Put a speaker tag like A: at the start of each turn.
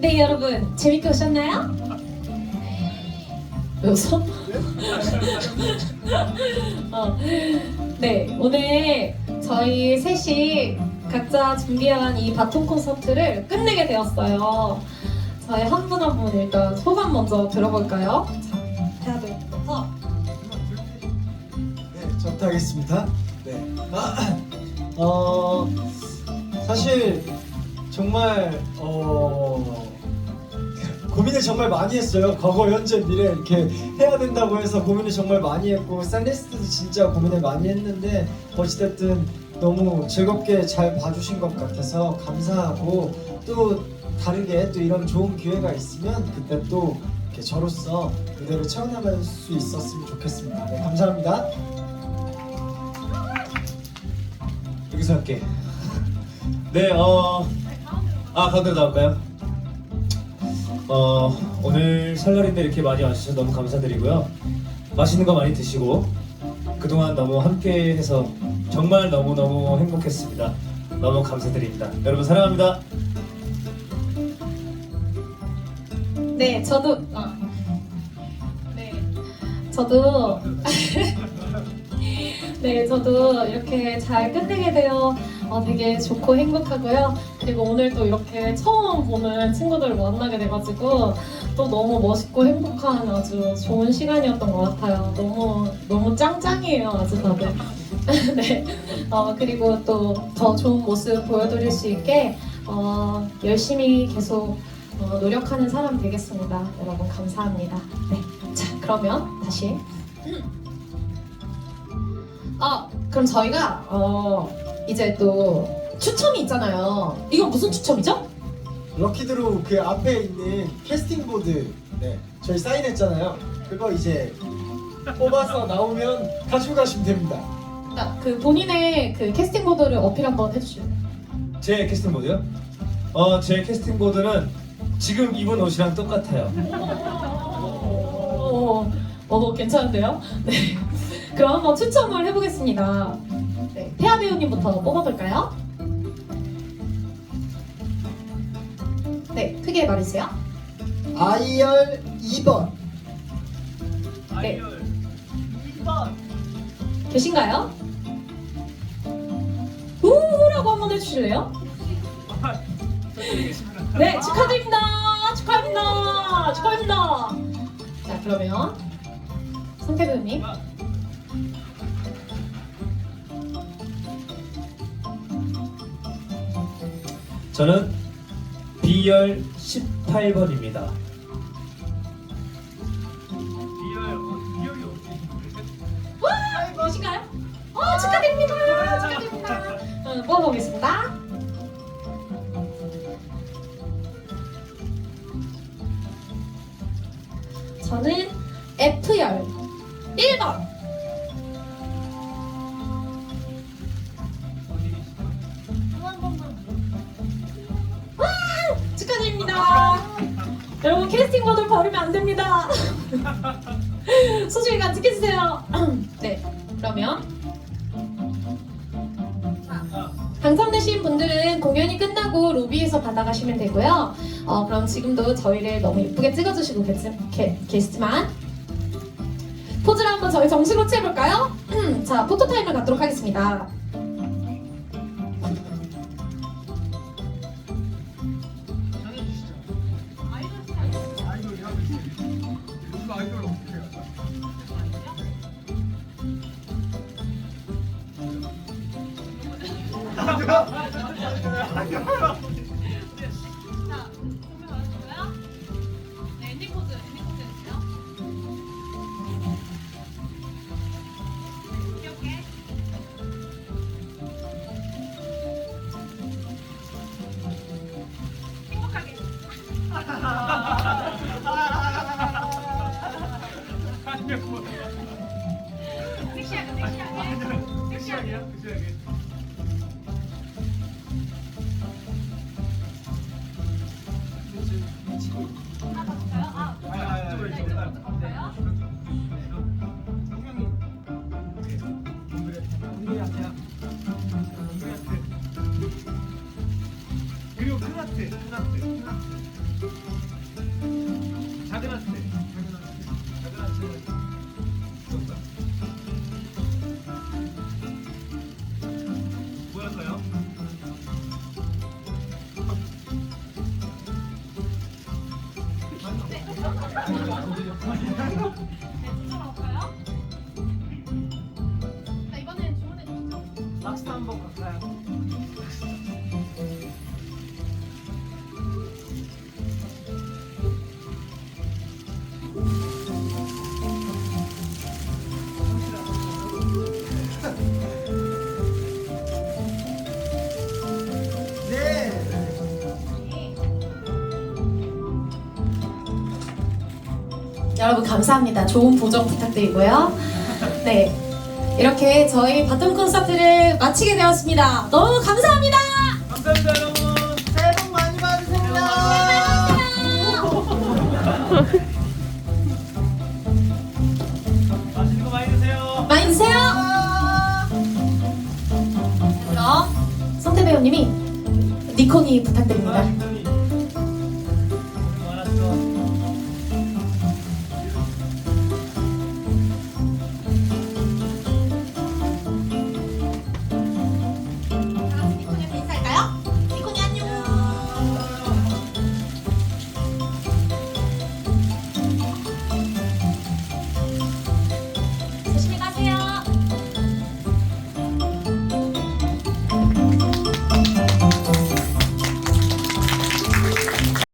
A: 네 여러분 재밌게 오셨나요? 왜 웃어? 어, 네 오늘 저희 셋이 각자 준비한 이 바톤 콘서트를 끝내게 되었어요. 저희 한 분 한 분 일단 소감 먼저 들어볼까요? 자, 태아들부터
B: 네, 저부터 하겠습니다. 네. 아, 어, 사실 정말 어, 고민을 정말 많이 했어요. 과거, 현재, 미래 이렇게 해야 된다고 해서 고민을 정말 많이 했고 샌리스트도 진짜 고민을 많이 했는데 어찌됐든 너무 즐겁게 잘 봐주신 것 같아서 감사하고 또 다르게 또 이런 좋은 기회가 있으면 그때 또 이렇게 저로서 무대를 채워나갈 수 있었으면 좋겠습니다. 네, 감사합니다. 여기서 할게.
C: 네, 어, 아 가운데로 나올까요? 어, 오늘 설날인데 이렇게 많이 와주셔서 너무 감사드리고요. 맛있는 거 많이 드시고 그동안 너무 함께해서 정말 너무 너무 행복했습니다. 너무 감사드립니다. 여러분 사랑합니다.
A: 네 저도 아, 네 저도 네 저도 이렇게 잘 끝내게 되어 어, 되게 좋고 행복하고요. 그리고 오늘 또 이렇게 처음 보는 친구들을 만나게 돼가지고 또 너무 멋있고 행복한 아주 좋은 시간이었던 것 같아요. 너무 너무 짱짱이에요, 아주 다들. 네. 어, 그리고 또 더 좋은 모습 보여드릴 수 있게 어, 열심히 계속 어, 노력하는 사람 되겠습니다. 여러분 감사합니다. 네. 자 그러면 다시. 아 그럼 저희가 어, 이제 또 추첨이 있잖아요. 이건 무슨 추첨이죠?
B: 럭키드로 그 앞에 있는 캐스팅 보드 네 저희 사인했잖아요. 그거 이제 뽑아서 나오면 가지고 가시면 됩니다.
A: 자, 그 본인의 그 캐스팅 보드를 어필 한번 해주실래요?
C: 제 캐스팅 보드요? 어, 제 캐스팅 보드는 지금 입은 옷이랑 똑같아요.
A: 오, 오, 괜찮은데요? 네. 그럼 한번 추첨을 해보겠습니다. 네, 태아 배우님부터 뽑아볼까요? 네, 크게 말해주세요.
B: 아이열 2번
A: 네. 계신가요? 우라고 한번 해주실래요? 네, 축하드립니다. 축하합니다. 축하합니다. 자, 그러면 성태 배우님.
C: 저는 B열 18번입니다.
A: 와, 계신가요? 어, 축하드립니다. 축하드립니다. 어, 뽑아보겠습니다. 저는 F열 1번. 축하드립니다. 여러분 캐스팅 모드 버리면 안 됩니다. 소중히 간직해주세요. 네, 그러면 당첨되신 분들은 공연이 끝나고 로비에서 받아가시면 되고요. 어, 그럼 지금도 저희를 너무 예쁘게 찍어주시고 계시, 게, 계시지만 포즈를 한번 저희 정식으로 취해볼까요? 자, 포토타임을 갖도록 하겠습니다.
D: 네,
E: 그리고 큰 하트?
A: 여러분 감사합니다. 좋은 보정 부탁드리고요. 네. 이렇게 저희 바텀 콘서트를 마치게 되었습니다. 너무 감사합니다.
E: 감사합니다 여러분.
B: 새해 복
C: 많이
B: 받으세요.
C: 맛있는 거 많이 드세요. 많이
A: 드세요. 그럼 성태 배우님이 니콘이 부탁드립니다.
C: 아,